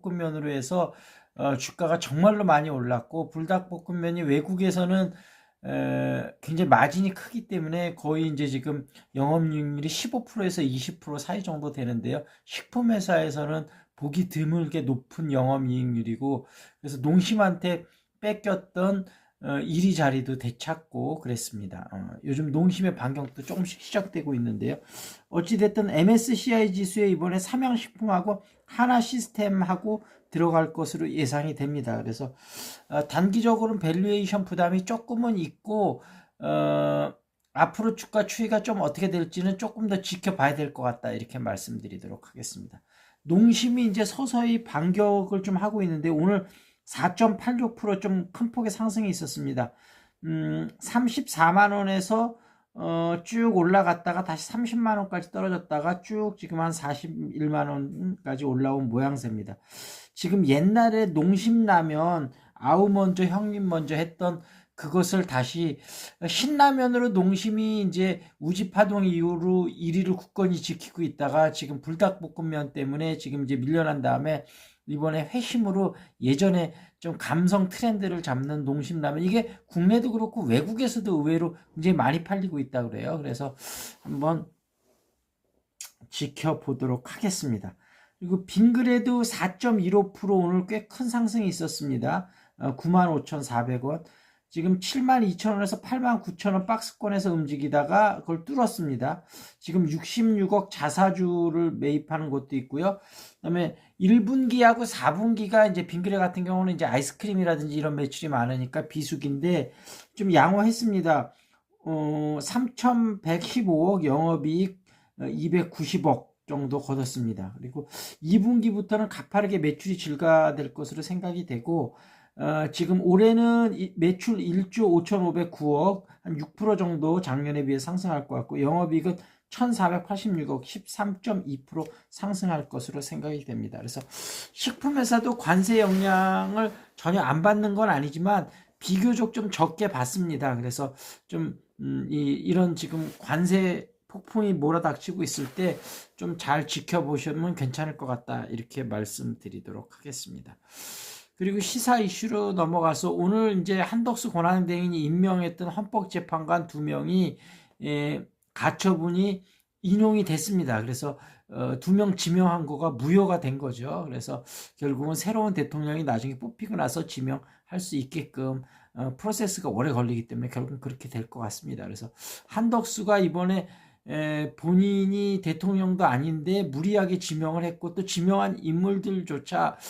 불닭볶음면으로 해서 어, 주가가 정말로 많이 올랐고 불닭볶음면이 외국에서는 에, 굉장히 마진이 크기 때문에 거의 이제 지금 영업이익률이 15%에서 20% 사이 정도 되는데요. 식품 회사에서는 보기 드물게 높은 영업이익률이고 그래서 농심한테 뺏겼던 어, 이리 자리도 되찾고 그랬습니다. 어, 요즘 농심의 반경도 조금씩 시작되고 있는데요. 어찌됐든 MSCI 지수에 이번에 삼양식품하고 하나 시스템하고 들어갈 것으로 예상이 됩니다. 그래서 어, 단기적으로는 밸류에이션 부담이 조금은 있고 어, 앞으로 주가 추이가 좀 어떻게 될지는 조금 더 지켜봐야 될 것 같다 이렇게 말씀드리도록 하겠습니다. 농심이 이제 서서히 반격을 좀 하고 있는데 오늘 4.86%좀 큰 폭의 상승이 있었습니다. 음, 34만 원에서 어, 쭉 올라갔다가 다시 30만 원까지 떨어졌다가 쭉 지금 한 41만 원까지 올라온 모양새입니다. 지금 옛날에 농심 라면 아우 먼저 형님 먼저 했던 그것을 다시 신라면으로 농심이 이제 우지파동 이후로 1위를 굳건히 지키고 있다가 지금 불닭볶음면 때문에 지금 이제 밀려난 다음에 이번에 회심으로 예전에 좀 감성 트렌드를 잡는 농심라면 이게 국내도 그렇고 외국에서도 의외로 굉장히 많이 팔리고 있다 그래요. 그래서 한번 지켜보도록 하겠습니다. 그리고 빙그레도 4.15% 오늘 꽤 큰 상승이 있었습니다. 95,400원. 지금 72,000원에서 89,000원 박스권에서 움직이다가 그걸 뚫었습니다. 지금 66억 자사주를 매입하는 것도 있고요. 그다음에 1분기하고 4분기가 이제 빙그레 같은 경우는 이제 아이스크림이라든지 이런 매출이 많으니까 비수기인데 좀 양호했습니다. 어, 3,115억 영업이익 290억 정도 거뒀습니다. 그리고 2분기부터는 가파르게 매출이 증가될 것으로 생각이 되고 어, 지금 올해는 매출 1조 5,509억 한 6% 정도 작년에 비해 상승할 것 같고 영업이익은 1,486억 13.2% 상승할 것으로 생각이 됩니다. 그래서 식품 회사도 관세 영향을 전혀 안 받는 건 아니지만 비교적 좀 적게 받습니다. 그래서 좀 음, 이, 이런 지금 관세 폭풍이 몰아닥치고 있을 때 좀 잘 지켜보시면 괜찮을 것 같다 이렇게 말씀드리도록 하겠습니다. 그리고 시사 이슈로 넘어가서 오늘 이제 한덕수 권한대행이 임명했던 헌법재판관 두 명이 예, 가처분이 인용이 됐습니다. 그래서 어, 두명 지명한 거가 무효가 된 거죠. 그래서 결국은 새로운 대통령이 나중에 뽑히고 나서 지명할 수 있게끔 어, 프로세스가 오래 걸리기 때문에 결국은 그렇게 될 것 같습니다. 그래서 한덕수가 이번에 에, 본인이 대통령도 아닌데 무리하게 지명을 했고 또 지명한 인물들조차